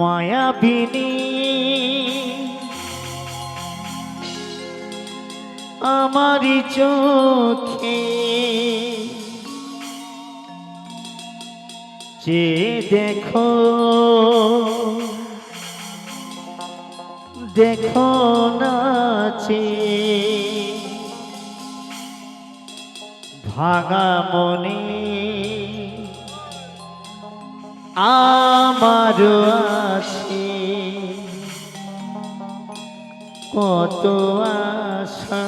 মায়াবিনী। আমারি চোখে যে দেখো দেখো নাচে ভাগা মনে আমার আসে কত আশা।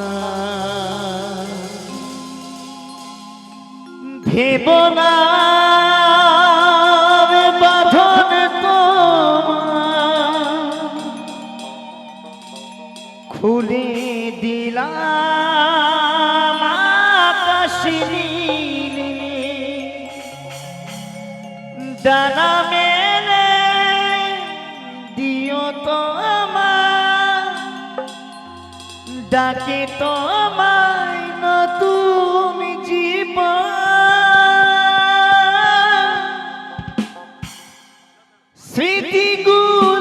ভেবনা ডানা মেরে দিও তো আমার ডাকে তো আমায় না তুমি জীবন। স্মৃতিগুলো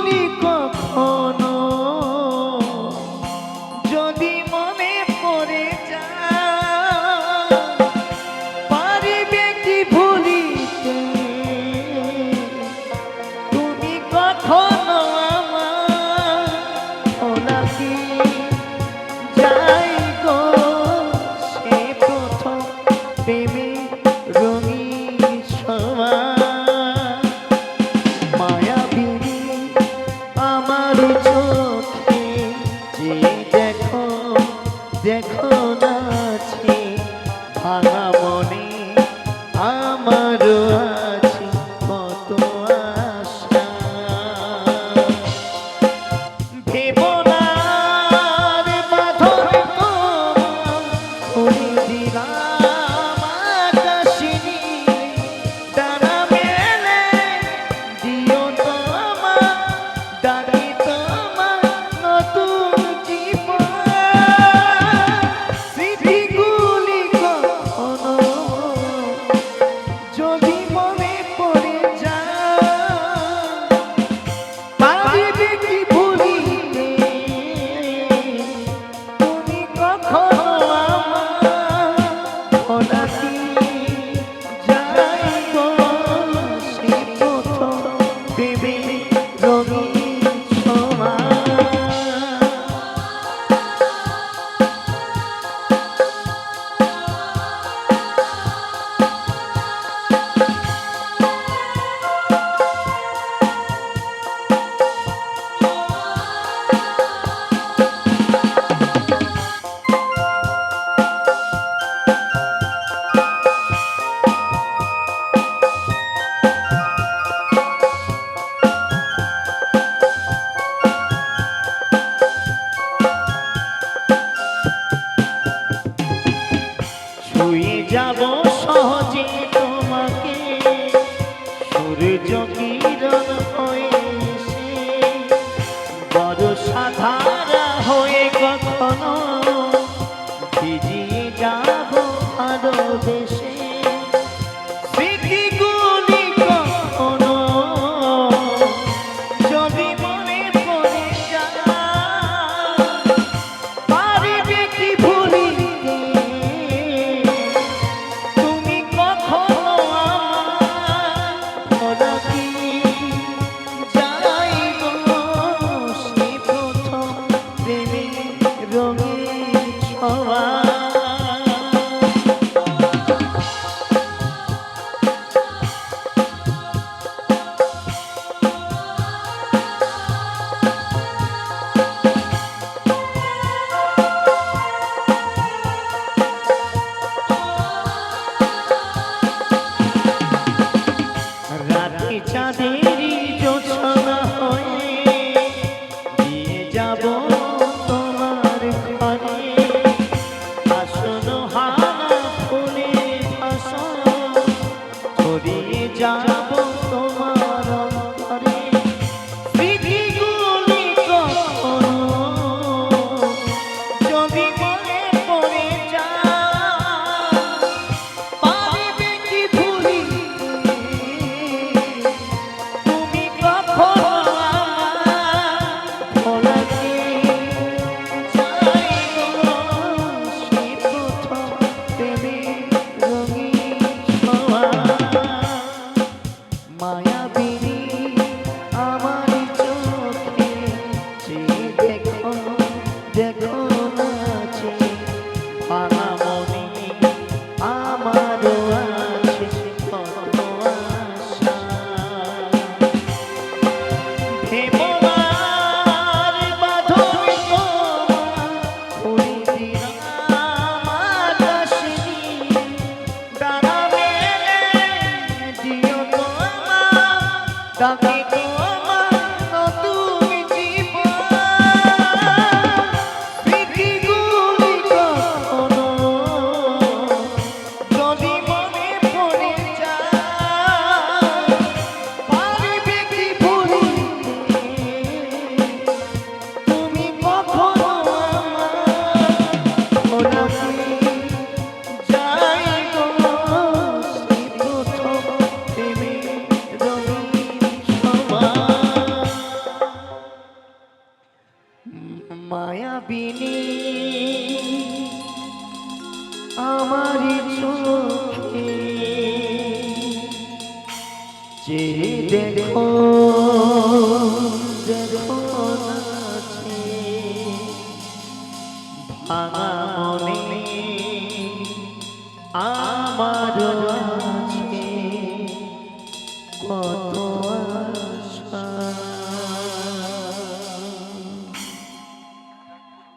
do. yo যাব। চোখে যে দেখো